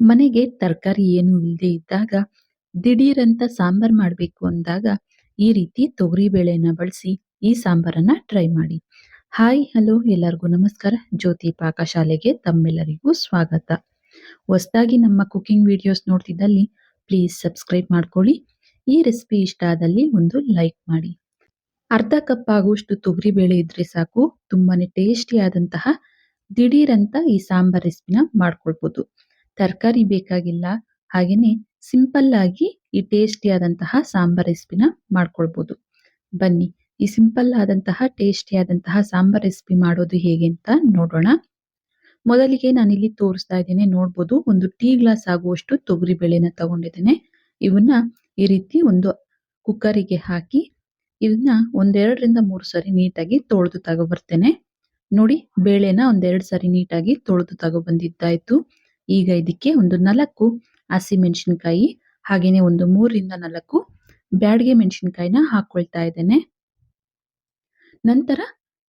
ಮನೆಗೆ ತರಕಾರಿ ಏನು ಇಲ್ಲದೆ ಇದ್ದಾಗ ದಿಢೀರಂತ ಸಾಂಬಾರ್ ಮಾಡಬೇಕು ಅಂದಾಗ ಈ ರೀತಿ ತೊಗರಿ ಬೇಳೆನ ಬಳಸಿ ಈ ಸಾಂಬಾರನ್ನ ಟ್ರೈ ಮಾಡಿ. ಹಾಯ್, ಹಲೋ, ಎಲ್ಲರಿಗೂ ನಮಸ್ಕಾರ. ಜ್ಯೋತಿ ಪಾಕಶಾಲೆಗೆ ತಮ್ಮೆಲ್ಲರಿಗೂ ಸ್ವಾಗತ. ಹೊಸದಾಗಿ ನಮ್ಮ ಕುಕಿಂಗ್ ವಿಡಿಯೋಸ್ ನೋಡ್ತಿದ್ದಲ್ಲಿ ಪ್ಲೀಸ್ ಸಬ್ಸ್ಕ್ರೈಬ್ ಮಾಡ್ಕೊಳ್ಳಿ. ಈ ರೆಸಿಪಿ ಇಷ್ಟ ಆದಲ್ಲಿ ಒಂದು ಲೈಕ್ ಮಾಡಿ. ಅರ್ಧ ಕಪ್ ಆಗುವಷ್ಟು ತೊಗರಿ ಬೇಳೆ ಇದ್ರೆ ಸಾಕು. ತುಂಬಾನೇ ಟೇಸ್ಟಿ ಆದಂತಹ ದಿಢೀರಂತ ಈ ಸಾಂಬಾರ್ ರೆಸಿಪಿನ ಮಾಡ್ಕೊಳ್ಬಹುದು ತರಕಾರಿ ಬೇಕಾಗಿಲ್ಲ. ಹಾಗೇನೆ ಸಿಂಪಲ್ ಆಗಿ ಈ ಟೇಸ್ಟಿ ಆದಂತಹ ಸಾಂಬಾರ್ ರೆಸಿಪಿನ ಮಾಡ್ಕೊಳ್ಬೋದು. ಬನ್ನಿ, ಈ ಸಿಂಪಲ್ ಆದಂತಹ ಟೇಸ್ಟಿ ಆದಂತಹ ಸಾಂಬಾರ್ ರೆಸಿಪಿ ಮಾಡೋದು ಹೇಗೆ ಅಂತ ನೋಡೋಣ. ಮೊದಲಿಗೆ ನಾನಿಲ್ಲಿ ತೋರಿಸ್ತಾ ಇದ್ದೇನೆ, ನೋಡ್ಬೋದು ಒಂದು ಟೀ ಗ್ಲಾಸ್ ಆಗುವಷ್ಟು ತೊಗರಿ ಬೇಳೆನ ತಗೊಂಡಿದ್ದೇನೆ. ಇವನ್ನ ಈ ರೀತಿ ಒಂದು ಕುಕ್ಕರಿಗೆ ಹಾಕಿ, ಇದನ್ನ ಒಂದೆರಡರಿಂದ ಮೂರು ಸಾರಿ ನೀಟಾಗಿ ತೊಳೆದು ತಗೊಬರ್ತೇನೆ ನೋಡಿ, ಬೇಳೆನ ಒಂದೆರಡು ಸಾರಿ ನೀಟಾಗಿ ತೊಳೆದು ತಗೊಬಂದಿದ್ದಾಯ್ತು ಈಗ ಇದಕ್ಕೆ ಒಂದು ನಾಲ್ಕು ಹಸಿಮೆಣಸಿನಕಾಯಿ ಹಾಗೇನೆ ಒಂದು ಮೂರರಿಂದ ನಾಲ್ಕು ಬ್ಯಾಡ್ಗೆ ಮೆಣಸಿನಕಾಯಿನ ಹಾಕೊಳ್ತಾ ಇದ್ದೇನೆ. ನಂತರ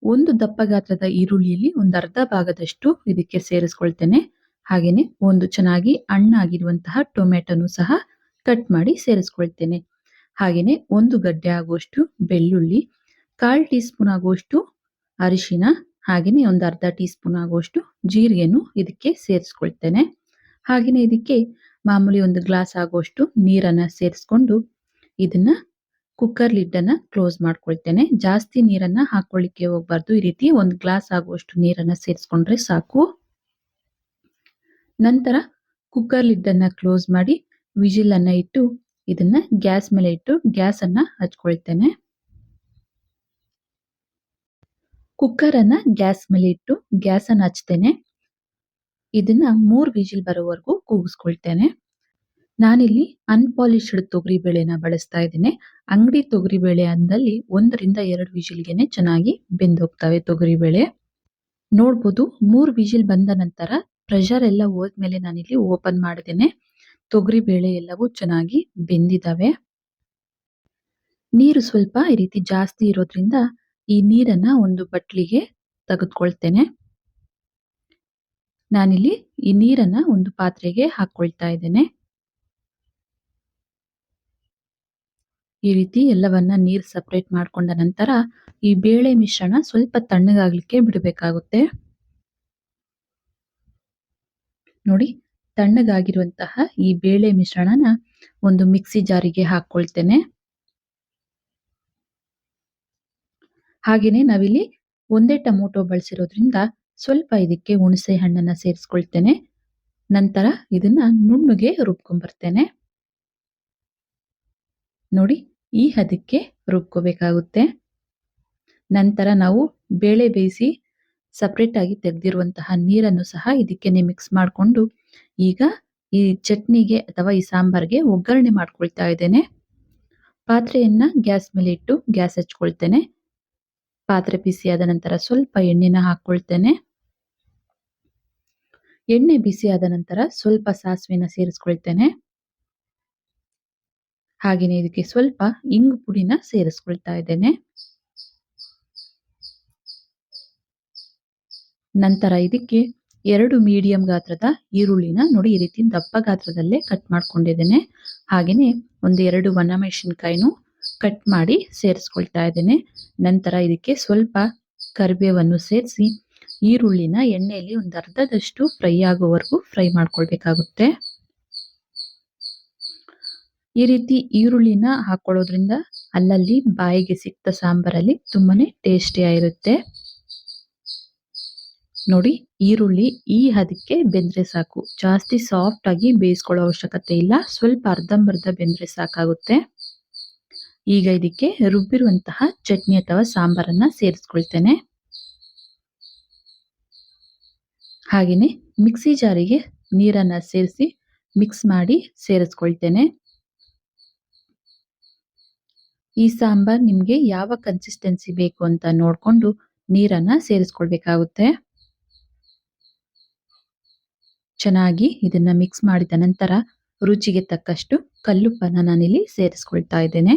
ಒಂದು ದಪ್ಪ ಗಾತ್ರದ ಈರುಳ್ಳಿಯಲ್ಲಿ ಒಂದು ಅರ್ಧ ಭಾಗದಷ್ಟು ಇದಕ್ಕೆ ಸೇರಿಸ್ಕೊಳ್ತೇನೆ. ಹಾಗೇನೆ ಒಂದು ಚೆನ್ನಾಗಿ ಹಣ್ಣಾಗಿರುವಂತಹ ಟೊಮೆಟೊನು ಸಹ ಕಟ್ ಮಾಡಿ ಸೇರಿಸ್ಕೊಳ್ತೇನೆ. ಹಾಗೇನೆ ಒಂದು ಗಡ್ಡೆ ಆಗುವಷ್ಟು ಬೆಳ್ಳುಳ್ಳಿ, ಕಾಲ್ ಟೀ ಸ್ಪೂನ್ ಆಗುವಷ್ಟು ಅರಿಶಿನ ಹಾಗೇನೆ ಒಂದು ಅರ್ಧ ಟೀ ಸ್ಪೂನ್ ಆಗುವಷ್ಟು ಜೀರಿಗೆನು ಇದಕ್ಕೆ ಸೇರಿಸ್ಕೊಳ್ತೇನೆ. ಹಾಗೆಯೇ ಇದಕ್ಕೆ ಮಾಮೂಲಿ ಒಂದು ಗ್ಲಾಸ್ ಆಗುವಷ್ಟು ನೀರನ್ನ ಸೇರಿಸ್ಕೊಂಡು ಇದನ್ನ ಕುಕ್ಕರ್ ಲಿಡ್ಡನ್ನು ಕ್ಲೋಸ್ ಮಾಡ್ಕೊಳ್ತೇನೆ. ಜಾಸ್ತಿ ನೀರನ್ನ ಹಾಕೊಳ್ಳಿಕ್ಕೆ ಹೋಗ್ಬಾರ್ದು. ಈ ರೀತಿ ಒಂದು ಗ್ಲಾಸ್ ಆಗುವಷ್ಟು ನೀರನ್ನ ಸೇರಿಸ್ಕೊಂಡ್ರೆ ಸಾಕು. ನಂತರ ಕುಕ್ಕರ್ ಲಿಡ್ಡನ್ನು ಕ್ಲೋಸ್ ಮಾಡಿ ವಿಜಿಲನ್ನು ಇಟ್ಟು ಇದನ್ನ ಗ್ಯಾಸ್ ಮೇಲೆ ಇಟ್ಟು ಗ್ಯಾಸ್ ಅನ್ನ ಹಚ್ಕೊಳ್ತೇನೆ. ಕುಕ್ಕರ್ ಅನ್ನ ಗ್ಯಾಸ್ ಮೇಲೆ ಇಟ್ಟು ಗ್ಯಾಸ್ ಅನ್ನ ಹಚ್ತೇನೆ. ಇದನ್ನ ಮೂರ್ ವಿಜಿಲ್ ಬರೋವರೆಗೂ ಕೂಗಿಸ್ಕೊಳ್ತೇನೆ. ನಾನಿಲ್ಲಿ ಅನ್ಪಾಲಿಶ್ಡ್ ತೊಗರಿ ಬೇಳೆನ ಬಳಸ್ತಾ ಇದ್ದೇನೆ. ಅಂಗಡಿ ತೊಗರಿ ಬೇಳೆ ಅಂದಲ್ಲಿ ಒಂದರಿಂದ ಎರಡು ವಿಜಿಲ್ಗೆನೆ ಚೆನ್ನಾಗಿ ಬೆಂದೋಗ್ತವೆ ತೊಗರಿ ಬೇಳೆ. ನೋಡ್ಬೋದು, ಮೂರ್ ವಿಜಿಲ್ ಬಂದ ನಂತರ ಪ್ರೆಷರ್ ಎಲ್ಲ ಹೋದ್ಮೇಲೆ ನಾನಿಲ್ಲಿ ಓಪನ್ ಮಾಡಿದ್ದೇನೆ ತೊಗರಿ ಬೇಳೆ ಎಲ್ಲವೂ ಚೆನ್ನಾಗಿ ಬೆಂದಿದಾವೆ. ನೀರು ಸ್ವಲ್ಪ ಈ ರೀತಿ ಜಾಸ್ತಿ ಇರೋದ್ರಿಂದ ಈ ನೀರನ್ನ ಒಂದು ಬಟ್ಲಿಗೆ ತೆಗೆದುಕೊಳ್ತೇನೆ. ನಾನಿಲ್ಲಿ ಈ ನೀರನ್ನ ಒಂದು ಪಾತ್ರೆಗೆ ಹಾಕೊಳ್ತಾ ಇದ್ದೇನೆ. ಈ ರೀತಿ ಎಲ್ಲವನ್ನ ನೀರ್ ಸಪರೇಟ್ ಮಾಡ್ಕೊಂಡ ನಂತರ ಈ ಬೇಳೆ ಮಿಶ್ರಣ ಸ್ವಲ್ಪ ತಣ್ಣಗಾಗ್ಲಿಕ್ಕೆ ಬಿಡಬೇಕಾಗುತ್ತೆ. ನೋಡಿ, ತಣ್ಣಗಾಗಿರುವಂತಹ ಈ ಬೇಳೆ ಮಿಶ್ರಣನ ಒಂದು ಮಿಕ್ಸಿ ಜಾರಿಗೆ ಹಾಕೊಳ್ತೇನೆ. ಹಾಗೇನೆ ನಾವಿಲ್ಲಿ ಒಂದೇ ಟೊಮೊಟೊ ಬಳಸಿರೋದ್ರಿಂದ ಸ್ವಲ್ಪ ಇದಕ್ಕೆ ಹುಣಸೆ ಹಣ್ಣನ್ನು ಸೇರಿಸ್ಕೊಳ್ತೇನೆ. ನಂತರ ಇದನ್ನ ನುಣ್ಣುಗೆ ರುಬ್ಕೊಂಡ್ಬರ್ತೇನೆ ನೋಡಿ, ಈ ಹದಕ್ಕೆ ರುಬ್ಕೋಬೇಕಾಗುತ್ತೆ. ನಂತರ ನಾವು ಬೇಳೆ ಬೇಯಿಸಿ ಸಪ್ರೇಟಾಗಿ ತೆಗೆದಿರುವಂತಹ ನೀರನ್ನು ಸಹ ಇದಕ್ಕೇನೆ ಮಿಕ್ಸ್ ಮಾಡಿಕೊಂಡು ಈಗ ಈ ಚಟ್ನಿಗೆ ಅಥವಾ ಈ ಸಾಂಬಾರ್ಗೆ ಒಗ್ಗರಣೆ ಮಾಡ್ಕೊಳ್ತಾ ಇದ್ದೇನೆ. ಪಾತ್ರೆಯನ್ನ ಗ್ಯಾಸ್ ಮೇಲೆ ಇಟ್ಟು ಗ್ಯಾಸ್ ಹಚ್ಕೊಳ್ತೇನೆ. ಪಾತ್ರೆ ಬಿಸಿಯಾದ ನಂತರ ಸ್ವಲ್ಪ ಎಣ್ಣೆನ ಹಾಕೊಳ್ತೇನೆ. ಎಣ್ಣೆ ಬಿಸಿಯಾದ ನಂತರ ಸ್ವಲ್ಪ ಸಾಸಿವೆನ ಸೇರಿಸ್ಕೊಳ್ತೇನೆ. ಹಾಗೆಯೇ ಇದಕ್ಕೆ ಸ್ವಲ್ಪ ಇಂಗು ಪುಡಿನ ಸೇರಿಸ್ಕೊಳ್ತಾ ಇದ್ದೇನೆ. ನಂತರ ಇದಕ್ಕೆ ಎರಡು ಮೀಡಿಯಂ ಗಾತ್ರದ ಈರುಳ್ಳಿನ ನೋಡಿ ಈ ರೀತಿ ದಪ್ಪ ಗಾತ್ರದಲ್ಲೇ ಕಟ್ ಮಾಡ್ಕೊಂಡಿದ್ದೇನೆ. ಹಾಗೇನೆ ಒಂದು ಎರಡು ಒಣಮೆಣಸಿನಕಾಯಿನೂ ಕಟ್ ಮಾಡಿ ಸೇರಿಸ್ಕೊಳ್ತಾ ಇದ್ದೇನೆ. ನಂತರ ಇದಕ್ಕೆ ಸ್ವಲ್ಪ ಕರಿಬೇವನ್ನು ಸೇರಿಸಿ ಈರುಳ್ಳಿನ ಎಣ್ಣೆಯಲ್ಲಿ ಒಂದು ಅರ್ಧದಷ್ಟು ಫ್ರೈ ಆಗೋವರೆಗೂ ಫ್ರೈ ಮಾಡ್ಕೊಳ್ಬೇಕಾಗುತ್ತೆ. ಈ ರೀತಿ ಈರುಳ್ಳಿನ ಹಾಕೊಳ್ಳೋದ್ರಿಂದ ಅಲ್ಲಲ್ಲಿ ಬಾಯಿಗೆ ಸಿಕ್ತ ಸಾಂಬಾರಲ್ಲಿ ತುಂಬಾನೇ ಟೇಸ್ಟಿಯಾಗಿರುತ್ತೆ ನೋಡಿ, ಈರುಳ್ಳಿ ಈ ಹದಕ್ಕೆ ಬೆಂದ್ರೆ ಸಾಕು. ಜಾಸ್ತಿ ಸಾಫ್ಟ್ ಆಗಿ ಬೇಯಿಸ್ಕೊಳ್ಳೋ ಅವಶ್ಯಕತೆ ಇಲ್ಲ. ಸ್ವಲ್ಪ ಅರ್ಧಂಬರ್ಧ ಬೆಂದ್ರೆ ಸಾಕಾಗುತ್ತೆ. ಈಗ ಇದಕ್ಕೆ ರುಬ್ಬಿರುವಂತಹ ಚಟ್ನಿ ಅಥವಾ ಸಾಂಬಾರನ್ನ ಸೇರಿಸ್ಕೊಳ್ತೇನೆ. ಹಾಗೆಯೇ ಮಿಕ್ಸಿ ಜಾರಿಗೆ ನೀರನ್ನ ಸೇರಿಸಿ ಮಿಕ್ಸ್ ಮಾಡಿ ಸೇರಿಸ್ಕೊಳ್ತೇನೆ. ಈ ಸಾಂಬಾರ್ ನಿಮಗೆ ಯಾವ ಕನ್ಸಿಸ್ಟೆನ್ಸಿ ಬೇಕು ಅಂತ ನೋಡಿಕೊಂಡು ನೀರನ್ನ ಸೇರಿಸ್ಕೊಳ್ಬೇಕಾಗುತ್ತೆ. ಚೆನ್ನಾಗಿ ಇದನ್ನ ಮಿಕ್ಸ್ ಮಾಡಿದ ನಂತರ ರುಚಿಗೆ ತಕ್ಕಷ್ಟು ಕಲ್ಲುಪ್ಪನ್ನ ನಾನಿಲ್ಲಿ ಸೇರಿಸ್ಕೊಳ್ತಾ ಇದ್ದೇನೆ.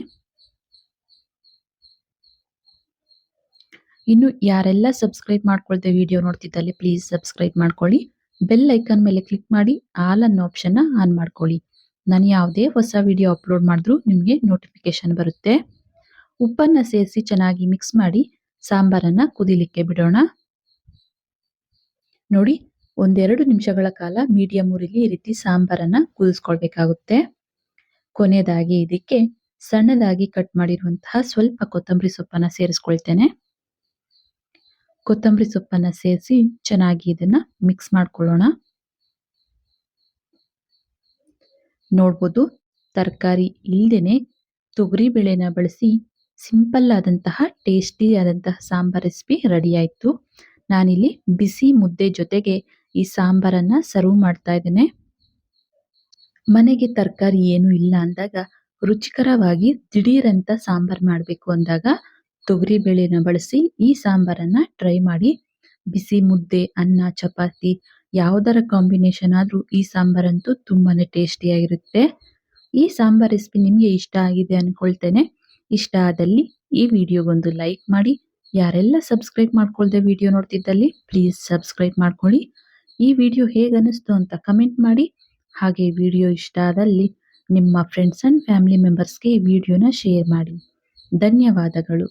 ಇನ್ನು ಯಾರೆಲ್ಲ ಸಬ್ಸ್ಕ್ರೈಬ್ ಮಾಡ್ಕೊಳ್ದೆ ವಿಡಿಯೋ ನೋಡ್ತಿದ್ದಲ್ಲಿ ಪ್ಲೀಸ್ ಸಬ್ಸ್ಕ್ರೈಬ್ ಮಾಡ್ಕೊಳ್ಳಿ. ಬೆಲ್ ಐಕಾನ್ ಮೇಲೆ ಕ್ಲಿಕ್ ಮಾಡಿ ಆಲ್ ಅನ್ನೋ ಆಪ್ಷನ್ನ ಆನ್ ಮಾಡ್ಕೊಳ್ಳಿ. ನಾನು ಯಾವುದೇ ಹೊಸ ವಿಡಿಯೋ ಅಪ್ಲೋಡ್ ಮಾಡಿದ್ರೂ ನಿಮಗೆ ನೋಟಿಫಿಕೇಶನ್ ಬರುತ್ತೆ. ಉಪ್ಪನ್ನ ಸೇರಿಸಿ ಚೆನ್ನಾಗಿ ಮಿಕ್ಸ್ ಮಾಡಿ, ಸಾಂಬಾರನ್ನ ಕುದಿಲಿಕ್ಕೆ ಬಿಡೋಣ. ನೋಡಿ, ಒಂದೆರಡು ನಿಮಿಷಗಳ ಕಾಲ ಮೀಡಿಯಂ ಊರಿಲಿ ಈ ರೀತಿ ಸಾಂಬಾರನ್ನ ಕುದಿಸ್ಕೊಳ್ಬೇಕಾಗುತ್ತೆ. ಕೊನೆಯದಾಗಿ ಇದಕ್ಕೆ ಸಣ್ಣದಾಗಿ ಕಟ್ ಮಾಡಿರುವಂತಹ ಸ್ವಲ್ಪ ಕೊತ್ತಂಬರಿ ಸೊಪ್ಪನ್ನ ಸೇರಿಸ್ಕೊಳ್ತೇನೆ. ಕೊತ್ತಂಬರಿ ಸೊಪ್ಪನ್ನ ಸೇರಿಸಿ ಚೆನ್ನಾಗಿ ಇದನ್ನ ಮಿಕ್ಸ್ ಮಾಡ್ಕೊಳ್ಳೋಣ. ನೋಡ್ಬೋದು ತರಕಾರಿ ಇಲ್ದೇನೆ ತೊಗರಿ ಬೇಳೆನ ಬಳಸಿ ಸಿಂಪಲ್ ಆದಂತಹ ಟೇಸ್ಟಿ ಆದಂತಹ ಸಾಂಬಾರ್ ರೆಸಿಪಿ ರೆಡಿ ಆಯ್ತು. ನಾನಿಲ್ಲಿ ಬಿಸಿ ಮುದ್ದೆ ಜೊತೆಗೆ ಈ ಸಾಂಬಾರನ್ನು ಸರ್ವ್ ಮಾಡ್ತಾ ಇದ್ದೇನೆ. ಮನೆಗೆ ತರಕಾರಿ ಏನು ಇಲ್ಲ ಅಂದಾಗ ರುಚಿಕರವಾಗಿ ದಿಢೀರಂತ ಸಾಂಬಾರ್ ಮಾಡಬೇಕು ಅಂದಾಗ ತೊಗರಿ ಬೇಳೆನ ಬಳಸಿ ಈ ಸಾಂಬಾರನ್ನ ಟ್ರೈ ಮಾಡಿ. ಬಿಸಿ ಮುದ್ದೆ, ಅನ್ನ, ಚಪಾತಿ ಯಾವುದರ ಕಾಂಬಿನೇಷನ್ ಆದ್ರೂ ಈ ಸಾಂಬಾರಂತೂ ತುಂಬಾನೇ ಟೇಸ್ಟಿಯಾಗಿರುತ್ತೆ ಈ ಸಾಂಬಾರ್ ರೆಸಿಪಿ ನಿಮಗೆ ಇಷ್ಟ ಆಗಿದೆ ಅಂದ್ಕೊಳ್ತೇನೆ ಇಷ್ಟ ಆದಲ್ಲಿ ಈ ವಿಡಿಯೋಗೊಂದು ಲೈಕ್ ಮಾಡಿ. ಯಾರೆಲ್ಲ ಸಬ್ಸ್ಕ್ರೈಬ್ ಮಾಡ್ಕೊಳ್ದೆ ವಿಡಿಯೋ ನೋಡ್ತಿದ್ದಲ್ಲಿ ಪ್ಲೀಸ್ ಸಬ್ಸ್ಕ್ರೈಬ್ ಮಾಡ್ಕೊಳ್ಳಿ. ಈ ವಿಡಿಯೋ ಹೇಗೆ ಅನ್ನಿಸ್ತು ಅಂತ ಕಮೆಂಟ್ ಮಾಡಿ. ಹಾಗೆ ವಿಡಿಯೋ ಇಷ್ಟ ಆದಲ್ಲಿ ನಿಮ್ಮ ಫ್ರೆಂಡ್ಸ್ ಅಂಡ್ ಫ್ಯಾಮಿಲಿ ಮೆಂಬರ್ಸ್ಗೆ ಈ ವಿಡಿಯೋನ ಶೇರ್ ಮಾಡಿ. ಧನ್ಯವಾದಗಳು.